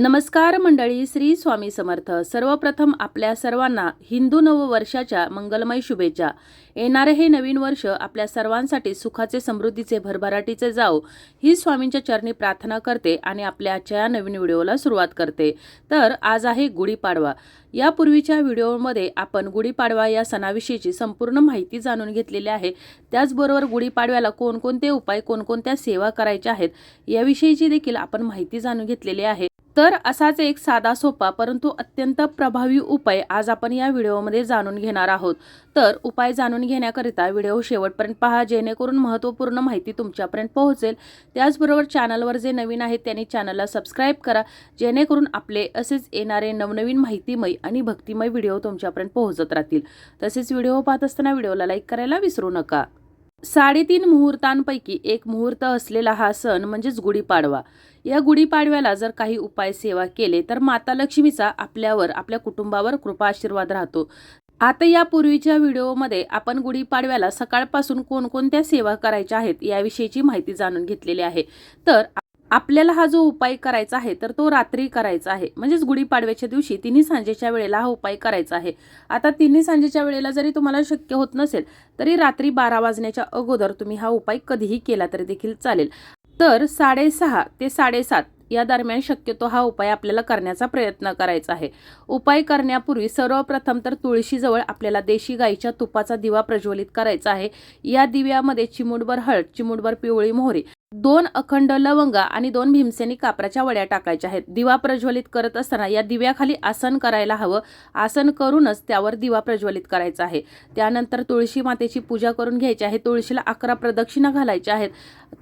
नमस्कार मंडळी श्री स्वामी समर्थ. सर्वप्रथम आपल्या सर्वांना हिंदू नववर्षाच्या मंगलमय शुभेच्छा. येणारे हे नवीन वर्ष आपल्या सर्वांसाठी सुखाचे समृद्धीचे भरभराटीचे जाओ ही स्वामींच्या चरणी प्रार्थना करते आणि आपल्या आजच्या नवीन व्हिडिओला सुरुवात करते. तर आज आहे गुढीपाडवा. यापूर्वीच्या व्हिडिओमध्ये आपण गुढीपाडवा या सणाविषयीची संपूर्ण माहिती जाणून घेतलेली आहे. त्याचबरोबर गुढीपाडव्याला कोणकोणते उपाय कोणकोणत्या सेवा करायच्या आहेत याविषयीची देखील आपण माहिती जाणून घेतलेली आहे. तर असाच एक साधा सोपा परंतु अत्यंत प्रभावी उपाय आज आपण या व्हिडिओमध्ये जाणून घेणार आहोत. तर उपाय जाणून घेण्याकरिता व्हिडिओ शेवटपर्यंत पहा जेणेकरून महत्त्वपूर्ण माहिती तुमच्यापर्यंत पोहोचेल. त्याचबरोबर चॅनलवर जे नवीन आहेत त्यांनी चॅनलला सबस्क्राईब करा जेणेकरून आपले असेच येणारे नवनवीन माहितीमय आणि भक्तिमय व्हिडिओ तुमच्यापर्यंत पोहोचत राहतील. तसेच व्हिडिओ पाहत असताना व्हिडिओला लाईक करायला विसरू नका. साडेतीन मुहूर्तांपैकी एक मुहूर्त असलेला हा सण म्हणजेच गुढीपाडवा. या गुढीपाडव्याला जर काही उपाय सेवा केले तर माता लक्ष्मीचा आपल्यावर आपल्या कुटुंबावर कृपा आशीर्वाद राहतो. आता या पूर्वीच्या व्हिडिओमध्ये आपण गुढीपाडव्याला सकाळपासून कोणकोणत्या सेवा करायच्या आहेत याविषयीची माहिती जाणून घेतलेली आहे. तर आपल्याला हा जो उपाय करायचा आहे तर तो रात्री करायचा आहे. म्हणजेच गुढीपाडव्याच्या दिवशी तिन्ही सांजेच्या वेळेला हा उपाय करायचा आहे. आता तिन्ही सांजेच्या वेळेला जरी तुम्हाला शक्य होत नसेल तरी रात्री बारा वाजण्याच्या अगोदर तुम्ही हा उपाय कधीही केला तरी देखील चालेल. तर साडेसहा ते साडेसात या दरम्यान शक्यतो हा उपाय आपल्याला करण्याचा प्रयत्न करायचा आहे. उपाय करण्यापूर्वी सर्वप्रथम तर तुळशीजवळ आपल्याला देशी गाईच्या तुपाचा दिवा प्रज्वलित करायचा आहे. या दिव्यामध्ये चिमुडभर हळद चिमुडभर पिवळी मोहरी दोन अखंड लवंगा आणि दोन भीमसेनी कापराच्या वड्या टाकायच्या आहेत. दिवा प्रज्वलित करत असताना या दिव्याखाली आसन करायला हवं. आसन करूनच त्यावर दिवा प्रज्वलित करायचा आहे. त्यानंतर तुळशी मातेची पूजा करून घ्यायची आहे. तुळशीला अकरा प्रदक्षिणा घालायच्या आहेत.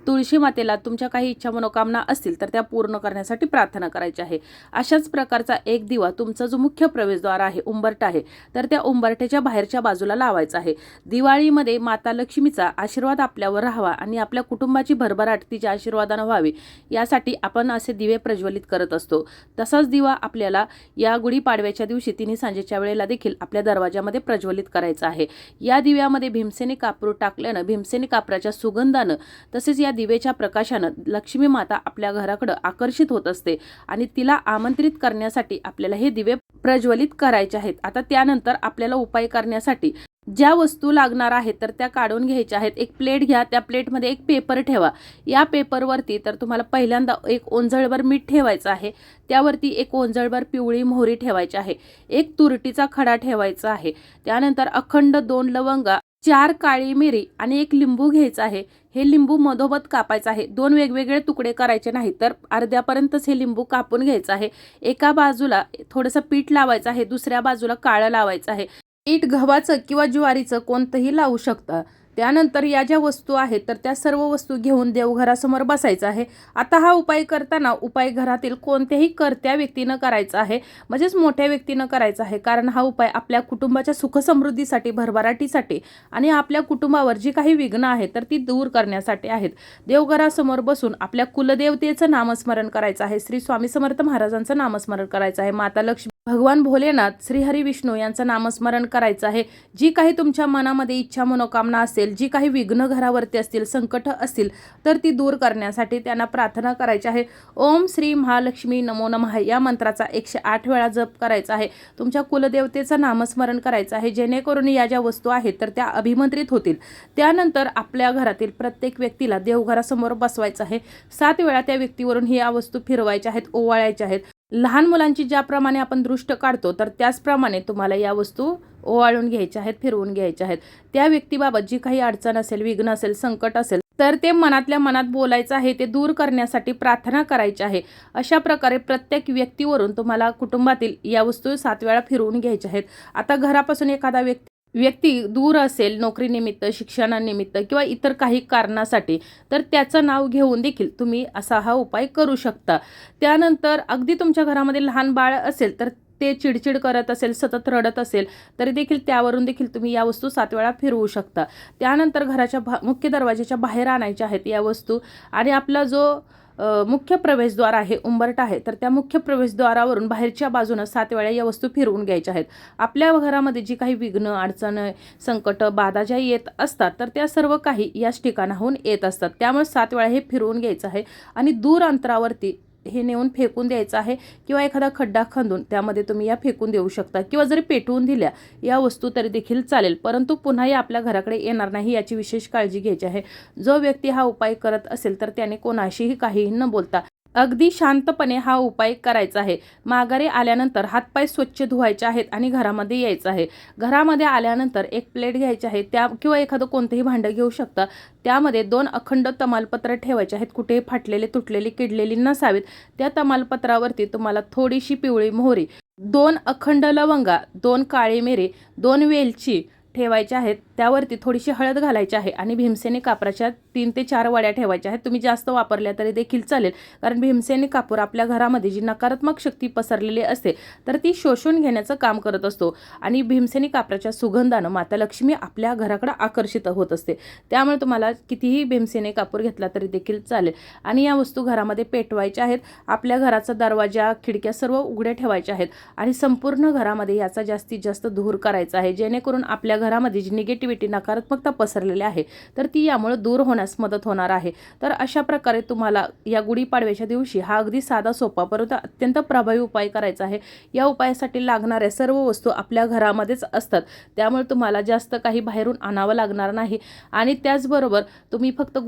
तुळशी मातेला तुमच्या काही इच्छा मनोकामना असतील तर त्या पूर्ण करण्यासाठी प्रार्थना करायची आहे. अशाच प्रकारचा एक दिवा तुमचा जो मुख्य प्रवेशद्वार आहे उंबरट आहे तर त्या उंबरट्याच्या बाहेरच्या बाजूला लावायचा आहे. दिवाळीमध्ये माता लक्ष्मीचा आशीर्वाद आपल्यावर राहावा आणि आपल्या कुटुंबाची भरभराट तिच्या आशीर्वादानं व्हावी. यासाठी आपण असे दिवे प्रज्वलित करत असतो. तसाच दिवा आपल्याला या गुढीपाडव्याच्या दिवशी तिन्ही सांजेच्या वेळेला देखील आपल्या दरवाजामध्ये प्रज्वलित करायचा आहे. या दिव्यामध्ये भीमसेनी कापरू टाकल्यानं भीमसेनी कापराच्या सुगंधानं तसेच या दिवेच्या प्रकाशानं लक्ष्मी माता आपल्या घराकडं आकर्षित होत असते आणि तिला आमंत्रित करण्यासाठी आपल्याला हे दिवे प्रज्वलित करायचे आहेत. आता त्यानंतर आपल्याला उपाय करण्यासाठी ज्या वस्तू लागणार आहेत तर त्या काढून घ्यायच्या आहेत. एक प्लेट घ्या त्या प्लेटमध्ये एक पेपर ठेवा. या पेपरवरती तर तुम्हाला पहिल्यांदा एक ओंजळभर मीठ ठेवायचं आहे. त्यावरती एक ओंजळभर पिवळी मोहरी ठेवायची आहे. एक तुरटीचा खडा ठेवायचा आहे. त्यानंतर अखंड दोन लवंगा चार काळी मिरी आणि एक लिंबू घ्यायचं आहे. हे लिंबू मधोमध कापायचं आहे. दोन वेगवेगळे तुकडे करायचे नाही तर अर्ध्यापर्यंतच हे लिंबू कापून घ्यायचं आहे. एका बाजूला थोडंसं पीठ लावायचं आहे दुसऱ्या बाजूला काळं लावायचं आहे. पीठ गव्हाचं किंवा ज्वारीचं कोणतंही लावू शकता. त्यानंतर या ज्या वस्तू आहेत तर त्या सर्व वस्तू घेऊन देवघरासमोर बसायचं आहे. आता हा उपाय करताना उपाय घरातील कोणत्याही करत्या व्यक्तीनं करायचा आहे म्हणजेच मोठ्या व्यक्तीनं करायचा आहे. कारण हा उपाय आपल्या कुटुंबाच्या सुखसमृद्धीसाठी भरभराटीसाठी आणि आपल्या कुटुंबावर जी काही विघ्न आहेत तर ती दूर करण्यासाठी आहेत. देवघरासमोर बसून आपल्या कुलदेवतेचं नामस्मरण करायचं आहे. श्री स्वामी समर्थ महाराजांचं नामस्मरण करायचं आहे. माता लक्ष्मी भगवान भोलेनाथ श्रीहरी विष्णू यांचं नामस्मरण करायचं आहे. जी काही तुमच्या मनामध्ये इच्छा मनोकामना असेल जी काही विघ्न घरावरती असतील संकट असतील तर ती दूर करण्यासाठी त्यांना प्रार्थना करायची आहे. ओम श्री महालक्ष्मी नमो नमः या मंत्राचा एकशे आठ वेळा जप करायचा आहे. तुमच्या कुलदेवतेचं नामस्मरण करायचं आहे. जेणेकरून या ज्या वस्तू आहेत तर त्या अभिमंत्रित होतील. त्यानंतर आपल्या घरातील प्रत्येक व्यक्तीला देवघरासमोर बसवायचं आहे. सात वेळा त्या व्यक्तीवरून ही या वस्तू फिरवायच्या आहेत ओवाळायच्या आहेत. लहान मुलांची ज्याप्रमाणे आपण दृष्ट काढतो तर त्याचप्रमाणे तुम्हाला या वस्तू ओवाळून घ्यायच्या आहेत फिरवून घ्यायच्या आहेत. त्या व्यक्तीबाबत जी काही अडचण असेल विघ्न असेल संकट असेल तर ते मनातल्या मनात बोलायचं आहे ते दूर करण्यासाठी प्रार्थना करायची आहे. अशा प्रकारे प्रत्येक व्यक्तीवरून तुम्हाला कुटुंबातील या वस्तू सात वेळा फिरवून घ्यायच्या आहेत. आता घरापासून एखादा व्यक्ती व्यक्ती दूर असेल नोकरीनिमित्त शिक्षणानिमित्त किंवा इतर काही कारणासाठी तर त्याचं नाव घेऊन देखील तुम्ही असा हा उपाय करू शकता. त्यानंतर अगदी तुमच्या घरामध्ये लहान बाळ असेल तर ते चिडचिड करत असेल सतत रडत असेल तरी देखील त्यावरून देखील तुम्ही या वस्तू सात वेळा फिरवू शकता. त्यानंतर घराच्या भा मुख्य दरवाजाच्या बाहेर आणायच्या आहेत या वस्तू आणि आपला जो मुख्य प्रवेशद्वार आहे उंबरट आहे. तर त्या मुख्य प्रवेशद्वारावरून बाहेरच्या बाजूनं सात वेळा या वस्तू फिरवून घ्यायच्या आहेत. आपल्या घरामध्ये जी काही विघ्न अडचण संकट बाधा ज्या येत असतात तर त्या सर्व काही याच ठिकाणाहून येत असतात. त्यामुळे सात वेळा हे फिरवून घ्यायचं आहे. आणि दूर अंतरावरती हे नेऊन फेकून द्यायचं आहे किंवा एखादा खड्डा खंदून त्यामध्ये तुम्ही या फेकून देऊ शकता किंवा जरी पेटवून दिल्या या वस्तू तरी देखील चालेल. परंतु पुन्हा या आपल्या घराकडे येणार नाही याची विशेष काळजी घ्यायची आहे. जो व्यक्ती हा उपाय करत असेल तर त्याने कोणाशीही काहीही न बोलता अगदी शांतपणे हा उपाय करायचा आहे. माघारी आल्यानंतर हातपाय स्वच्छ धुवायचे आहेत आणि घरामध्ये यायचं आहे. घरामध्ये आल्यानंतर एक प्लेट घ्यायची आहे त्या किंवा एखादं कोणतंही भांडं घेऊ शकता. त्यामध्ये दोन अखंड तमालपत्र ठेवायचे आहेत. कुठेही फाटलेले तुटलेली किडलेली नसावीत. त्या तमालपत्रावरती तुम्हाला थोडीशी पिवळी मोहरी दोन अखंड लवंगा दोन काळी मिरी दोन वेलची ठेवायच्या आहेत. त्यावरती थोडीशी हळद घालायची आहे आणि भीमसेनी कापराच्या तीन ते चार वड्या ठेवायच्या आहेत. तुम्ही जास्त वापरल्या तरी देखील चालेल. कारण भीमसेनी कापूर आपल्या घरामध्ये जी नकारात्मक शक्ती पसरलेली असते तर ती शोषून घेण्याचं काम करत असतो. आणि भीमसेनी कापराच्या सुगंधानं माता लक्ष्मी आपल्या घराकडे आकर्षित होत असते. त्यामुळे तुम्हाला कितीही भीमसेनी कापूर घेतला तरी देखील चालेल. आणि या वस्तू घरामध्ये पेटवायच्या आहेत. आपल्या घराचा दरवाजा खिडक्या सर्व उघड्या ठेवायच्या आहेत. आणि संपूर्ण घरामध्ये याचा जास्तीत जास्त धूर करायचा आहे. जेणेकरून आपल्या घरामध्ये जी निगेटिव्ह निगेटिव्हिटी नकारात्मकता पसरलेली आहे तर ती यामुळे दूर होण्यास मदत होणार आहे. तर अशा प्रकारे तुम्हाला या गुढीपाडव्याच्या दिवशी हा अगदी साधा सोपा परंतु अत्यंत प्रभावी उपाय करायचा आहे. या उपायासाठी लागणाऱ्या सर्व वस्तू आपल्या घरामध्येच असतात. त्यामुळे तुम्हाला जास्त काही बाहेरून आणावं लागणार नाही. आणि त्याचबरोबर तुम्ही फक्त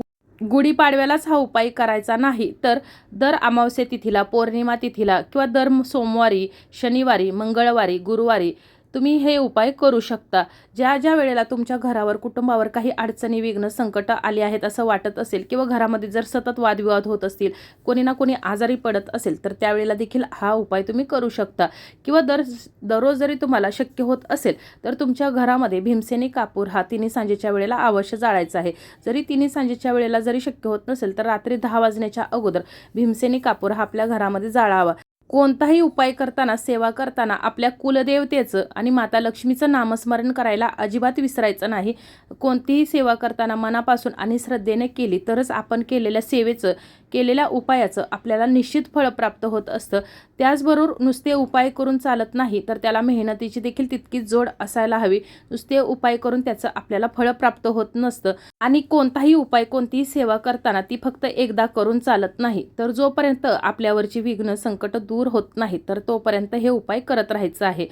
गुढीपाडव्यालाच हा उपाय करायचा नाही तर दर अमावस्या तिथीला पौर्णिमा तिथीला किंवा दर सोमवारी शनिवारी मंगळवारी गुरुवारी तुम्ही हे उपाय करू शकता. ज्या ज्या वेळेला तुमच्या घरावर कुटुंबावर काही अडचणी विघ्न संकट आली आहेत असं वाटत असेल किंवा घरामध्ये जर सतत वादविवाद होत असतील कोणी ना कोणी आजारी पडत असेल तर त्यावेळेला देखील हा उपाय तुम्ही करू शकता. किंवा दर दररोज जरी तुम्हाला शक्य होत असेल तर तुमच्या घरामध्ये भीमसेनी कापूर हा तिन्ही सांजेच्या वेळेला अवश्य जाळायचा आहे. जरी तिन्ही सांजेच्या वेळेला जरी शक्य होत नसेल तर रात्री दहा वाजण्याच्या अगोदर भीमसेनी कापूर हा आपल्या घरामध्ये जाळावा. कोणताही उपाय करताना सेवा करताना आपल्या कुलदेवतेचं आणि माता लक्ष्मीचं नामस्मरण करायला अजिबात विसरायचं नाही. कोणतीही सेवा करताना मनापासून आणि श्रद्धेने केली तरच आपण केलेल्या सेवेचं केलेल्या उपायाचं आपल्याला निश्चित फळ प्राप्त होत असतं. त्याचबरोबर नुसते उपाय करून चालत नाही तर त्याला मेहनतीची देखील तितकीच जोड असायला हवी. नुसते उपाय करून त्याचं आपल्याला फळ प्राप्त होत नसतं. आणि कोणताही उपाय कोणतीही सेवा करताना ती फक्त एकदा करून चालत नाही. तर जोपर्यंत आपल्यावरची विघ्न संकट दूर होत नाही तर तोपर्यंत हे उपाय करत राहायचं आहे.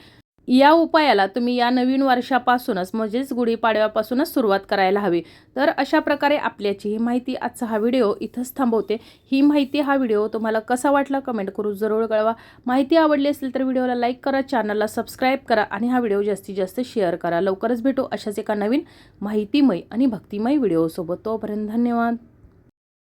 या उपायाला तुम्ही या नवीन वर्षापासूनच म्हणजेच गुढीपाडव्यापासूनच सुरुवात करायला हवी. तर अशा प्रकारे आपल्याची ही माहिती आजचा हा व्हिडिओ इथंच थांबवते. ही माहिती हा व्हिडिओ तुम्हाला कसा वाटला कमेंट करून जरूर कळवा. माहिती आवडली असेल तर व्हिडिओला लाईक करा चॅनलला सबस्क्राईब करा आणि हा व्हिडिओ जास्तीत जास्त शेअर करा. लवकरच भेटू अशाच एका नवीन माहितीमय आणि भक्तिमय व्हिडिओसोबत. तोपर्यंत धन्यवाद.